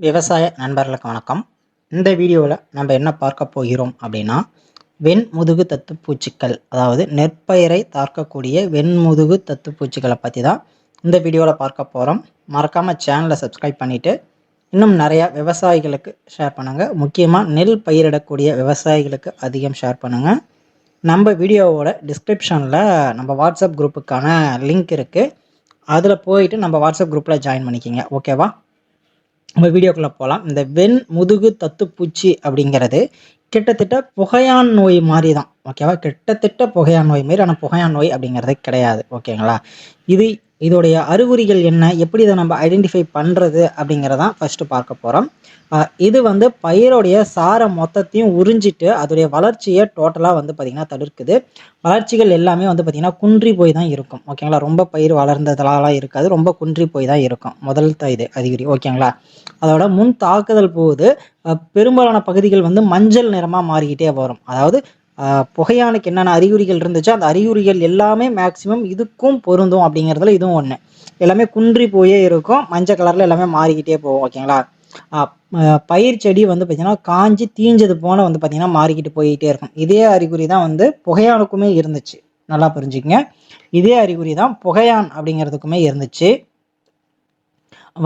விவசாய நண்பர்களுக்கு வணக்கம். இந்த வீடியோவில் நம்ம என்ன பார்க்க போகிறோம் அப்படின்னா வெண்முதுகு தத்து பூச்சிகள் அதாவது நெற்பயிரை தாக்கக்கூடிய வெண்முதுகு தத்து பூச்சிகளை பற்றி தான் இந்த வீடியோவில் பார்க்க போகிறோம் மறக்காமல் சேனலை சப்ஸ்கிரைப் பண்ணிவிட்டு இன்னும் நிறையா விவசாயிகளுக்கு ஷேர் பண்ணுங்கள் முக்கியமாக நெல் பயிரிடக்கூடிய விவசாயிகளுக்கு அதிகம் ஷேர் பண்ணுங்கள் நம்ம வீடியோவோட டிஸ்கிரிப்ஷனில் நம்ம வாட்ஸ்அப் குரூப்புக்கான லிங்க் இருக்குது அதில் போயிட்டு நம்ம வாட்ஸ்அப் குரூப்பில் ஜாயின் பண்ணிக்கிங்க. ஓகேவா நம்ம வீடியோக்குள்ளே போகலாம் இந்த வெண் முதுகு தத்துப்பூச்சி அப்படிங்கிறது கிட்டத்தட்ட புகையான் நோய் மாதிரி தான் ஓகேவா கிட்டத்தட்ட புகையான் நோய் மாதிரி ஆனால் புகையான் நோய் அப்படிங்கிறது கிடையாது. ஓகேங்களா இது இதோடைய அறிகுறிகள் என்ன? எப்படி இதை நம்ம ஐடென்டிஃபை பண்ணுறது அப்படிங்கிறதான் ஃபஸ்ட்டு பார்க்க போகிறோம் இது வந்து பயிரோடைய சாரை மொத்தத்தையும் உறிஞ்சிட்டு அதோடைய வளர்ச்சியை டோட்டலாக வந்து பார்த்திங்கன்னா தடுக்குது. வளர்ச்சிகள் எல்லாமே வந்து பார்த்திங்கன்னா குன்றி போய் தான் இருக்கும். ஓகேங்களா ரொம்ப பயிர் வளர்ந்ததெல்லாம் இருக்காது. ரொம்ப குன்றி போய் தான் இருக்கும். முதல் இது அறிகுறி. ஓகேங்களா அதோட முன் தாக்குதல் போது பெரும்பாலான பகுதிகள் வந்து மஞ்சள் நிறமாக மாறிக்கிட்டே வரும். அதாவது புகையானுக்கு என்னென்ன அறிகுறிகள் இருந்துச்சோ அந்த அறிகுறிகள் எல்லாமே மேக்சிமம் இதுக்கும் பொருந்தும் அப்படிங்கிறதுல இதுவும் ஒன்று எல்லாமே குன்றி போயே இருக்கும். மஞ்சள் கலரில் எல்லாமே மாறிக்கிட்டே போகும் ஓகேங்களா பயிர் செடி வந்து பார்த்திங்கன்னா காஞ்சி தீஞ்சது போன வந்து பார்த்திங்கன்னா மாறிக்கிட்டு போயிட்டே இருக்கும். இதே அறிகுறி தான் வந்து புகையானுக்குமே இருந்துச்சு. நல்லா புரிஞ்சுக்கங்க. இதே அறிகுறி தான் புகையான் அப்படிங்கிறதுக்குமே இருந்துச்சு.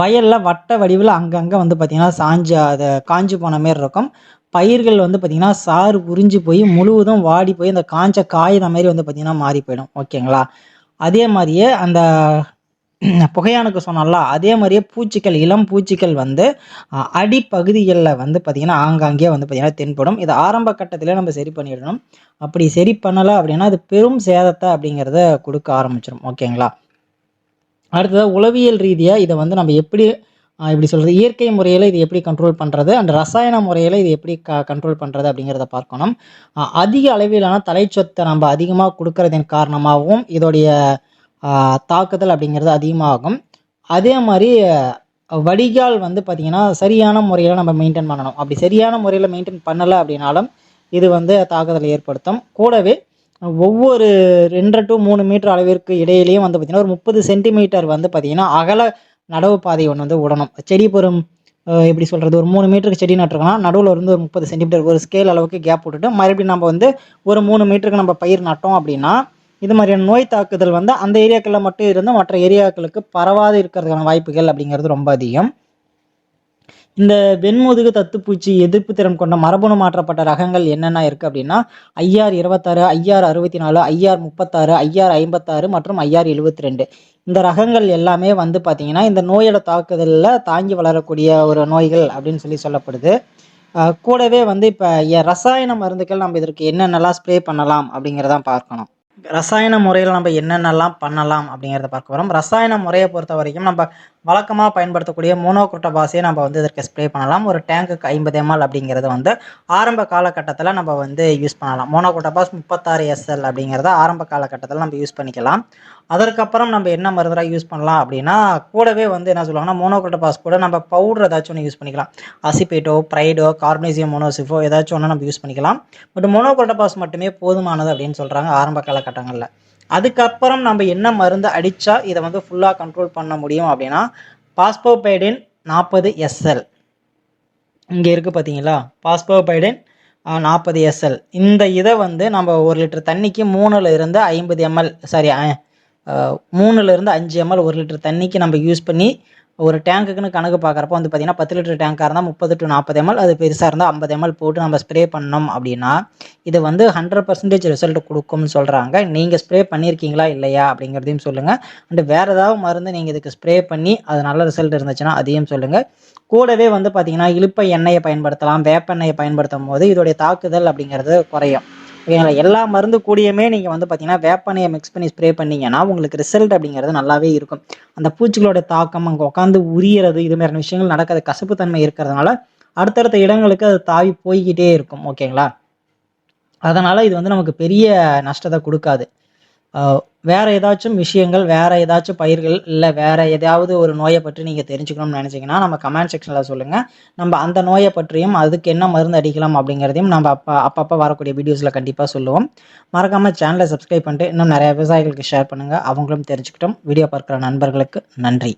வயலில் வட்ட வடிவில் அங்கங்கே வந்து பார்த்திங்கன்னா சாஞ்சு அதை காஞ்சி போன மாரி இருக்கும். பயிர்கள் வந்து பார்த்தீங்கன்னா சாறு உறிஞ்சி போய் முழுவதும் வாடி போய் அந்த காஞ்ச காகிதம் மாதிரி வந்து பார்த்திங்கன்னா மாறி போயிடும். ஓகேங்களா? அதே மாதிரியே அந்த புகையானுக்கு சொன்னால அதே மாதிரியே பூச்சிகள் இளம் பூச்சிகள் வந்து அடிப்பகுதிகளில் வந்து பார்த்திங்கன்னா ஆங்காங்கே வந்து பார்த்திங்கன்னா தென்படும். இதை ஆரம்ப கட்டத்திலே நம்ம சரி பண்ணிடணும். அப்படி சரி பண்ணலை அப்படின்னா அது பெரும் சேதத்தை அப்படிங்கிறத கொடுக்க ஆரம்பிச்சிடும் ஓகேங்களா? அடுத்ததாக உளவியல் ரீதியாக இதை வந்து நம்ம எப்படி இப்படி சொல்கிறது இயற்கை முறையில் இது எப்படி கண்ட்ரோல் பண்ணுறது அண்ட் ரசாயன முறையில் இது எப்படி க கண்ட்ரோல் பண்ணுறது அப்படிங்கிறத பார்க்கணும். அதிக அளவிலான தலைச்சொத்தை நம்ம அதிகமாக கொடுக்கறதின் காரணமாகவும் இதோடைய தாக்குதல் அப்படிங்கிறது அதிகமாகும். அதே மாதிரி வடிகால் வந்து பார்த்திங்கன்னா சரியான முறையில் நம்ம மெயின்டைன் பண்ணணும். அப்படி சரியான முறையில் மெயின்டைன் பண்ணலை அப்படின்னாலும் இது வந்து தாக்குதலை ஏற்படுத்தும். கூடவே ஒவ்வொரு ரெண்டு டு மூணு மீட்டர் அளவிற்கு இடையிலையும் வந்து பார்த்திங்கன்னா ஒரு முப்பது சென்டிமீட்டர் வந்து பார்த்திங்கன்னா அகல நடவு பாதை ஒன்று வந்து விடணும். செடி பொறும் எப்படி சொல்கிறது ஒரு மூணு மீட்டருக்கு செடி நட்டுருக்கோம்னா நடுவில் இருந்து ஒரு முப்பது சென்டிமீட்டர் ஒரு ஸ்கேல் அளவுக்கு கேப் விட்டுட்டு மறுபடியும் நம்ம வந்து ஒரு மூணு மீட்டருக்கு நம்ம பயிர் நட்டோம் அப்படின்னா இது மாதிரியான நோய் தாக்குதல் வந்து அந்த ஏரியாக்களில் மட்டும் இருந்து மற்ற ஏரியாக்களுக்கு பரவாது இருக்கிறதுக்கான வாய்ப்புகள் அப்படிங்கிறது ரொம்ப அதிகம். இந்த வெண்முதுகு தத்துப்பூச்சி எதிர்ப்பு திறன் கொண்ட மரபணு மாற்றப்பட்ட ரகங்கள் என்னென்ன இருக்குது அப்படின்னா ஐஆர் இருபத்தாறு ஐஆர் அறுபத்தி நாலு ஐஆர் முப்பத்தாறு ஐஆர் ஐம்பத்தாறு மற்றும் ஐஆர் எழுபத்தி ரெண்டு இந்த ரகங்கள் எல்லாமே வந்து பார்த்திங்கன்னா இந்த நோயோட தாக்குதலில் தாங்கி வளரக்கூடிய ஒரு நோய்கள் அப்படின்னு சொல்லி சொல்லப்படுது. கூடவே வந்து இப்போ ரசாயன மருந்துகள் நம்ம இதற்கு என்னென்னலாம் ஸ்ப்ரே பண்ணலாம் அப்படிங்கிறதான் பார்க்கணும். ரசாயன முறையில் நம்ம என்னென்னலாம் பண்ணலாம் அப்படிங்கிறத பார்க்க வரோம் ரசாயன முறையை பொறுத்த வரைக்கும் நம்ம வழக்கமாக பயன்படுத்தக்கூடிய மோனோக்ரோட்டபாஸே நம்ம வந்து இதற்கு ஸ்ப்ரே பண்ணலாம். ஒரு டேங்குக்கு ஐம்பது எம்எல் அப்படிங்கிறது வந்து ஆரம்ப காலகட்டத்தில் நம்ம வந்து யூஸ் பண்ணலாம். மோனோக்ரோட்டபாஸ் முப்பத்தாறு எஸ்எல் அப்படிங்கிறத ஆரம்ப காலகட்டத்தில் நம்ம யூஸ் பண்ணிக்கலாம். அதற்கப்புறம் நம்ம என்ன மருந்தாக யூஸ் பண்ணலாம் அப்படின்னா கூடவே வந்து என்ன சொல்லுவாங்கன்னா மோனோக்ரோட்டபாஸ் கூட நம்ம பவுடர் ஏதாச்சும் ஒன்று யூஸ் பண்ணிக்கலாம். அசிபேட்டோ ப்ரைடோ கார்பனேசியம் மோனோசிஃபோ ஏதாச்சும் ஒன்று நம்ம யூஸ் பண்ணிக்கலாம். பட் மோனோக்ரோட்டபாஸ் மட்டுமே போதுமானது அப்படின்னு சொல்கிறாங்க ஆரம்ப காலகட்டங்களில். அதுக்கப்புறம் நம்ம என்ன மருந்து அடித்தா இதை வந்து ஃபுல்லாக கண்ட்ரோல் பண்ண முடியும் அப்படின்னா பாஸ்போபைடின் நாற்பது எஸ்எல் இங்கே இருக்குது பார்த்தீங்களா பாஸ்போபைடின் நாற்பது எஸ்எல் இந்த இதை வந்து நம்ம ஒரு லிட்டர் தண்ணிக்கு மூணில் இருந்து ஐம்பது எம்எல் சாரி மூணுலேருந்து அஞ்சு எம்எல் ஒரு லிட்டர் தண்ணிக்கு நம்ம யூஸ் பண்ணி ஒரு டேங்குக்குன்னு கணக்கு பார்க்குறப்போ வந்து பார்த்திங்கன்னா பத்து லிட்டர் டேங்காக இருந்தால் முப்பது டு நாற்பது எம்எல் அது பெருசாக இருந்தால் ஐம்பது எம்எல் போட்டு நம்ம ஸ்ப்ரே பண்ணோம் அப்படின்னா இது வந்து ஹண்ட்ரட் பர்சன்டேஜ் ரிசல்ட் கொடுக்கும்னு சொல்கிறாங்க நீங்கள் ஸ்ப்ரே பண்ணியிருக்கீங்களா இல்லையா அப்படிங்கிறதையும் சொல்லுங்கள் அண்டு வேறு ஏதாவது மருந்து நீங்கள் இதுக்கு ஸ்ப்ரே பண்ணி அது நல்ல ரிசல்ட் இருந்துச்சுன்னா அதையும் சொல்லுங்கள் கூடவே வந்து பார்த்திங்கன்னா இழுப்பை எண்ணெயை பயன்படுத்தலாம் வேப்பெண்ணெயை பயன்படுத்தும் போது இதோடைய தாக்குதல் அப்படிங்கிறது குறையும். ஓகேங்களா எல்லா மருந்து கூடியுமே நீங்கள் வந்து பார்த்தீங்கன்னா வேப்பனையை மிக்ஸ் பண்ணி ஸ்ப்ரே பண்ணீங்கன்னா உங்களுக்கு ரிசல்ட் அப்படிங்கிறது நல்லாவே இருக்கும். அந்த பூச்சிகளோட தாக்கம் அங்கே உட்காந்து உரியறது இது மாதிரியான விஷயங்கள் நடக்காது. கசப்புத்தன்மை இருக்கிறதுனால அடுத்தடுத்த இடங்களுக்கு அது தாவி போய்கிட்டே இருக்கும் ஓகேங்களா அதனால் இது வந்து நமக்கு பெரிய நஷ்டத்தை கொடுக்காது. வேறு ஏதாச்சும் விஷயங்கள் வேறு ஏதாச்சும் பயிர்கள் இல்லை வேறு ஏதாவது ஒரு நோயை பற்றி நீங்கள் தெரிஞ்சுக்கணும்னு நினச்சிங்கன்னா நம்ம கமெண்ட் செக்ஷனில் சொல்லுங்கள் நம்ம அந்த நோயை பற்றியும் அதுக்கு என்ன மருந்து அடிக்கலாம் அப்படிங்கிறதையும் நம்ம அப்போ அப்பப்போ வரக்கூடிய வீடியோஸில் கண்டிப்பாக சொல்லுவோம். மறக்காமல் சேனலை சப்ஸ்கிரைப் பண்ணிட்டு இன்னும் நிறைய விவசாயிகளுக்கு ஷேர் பண்ணுங்கள் அவங்களும் தெரிஞ்சுக்கிட்டோம். வீடியோ பார்க்குற நண்பர்களுக்கு நன்றி.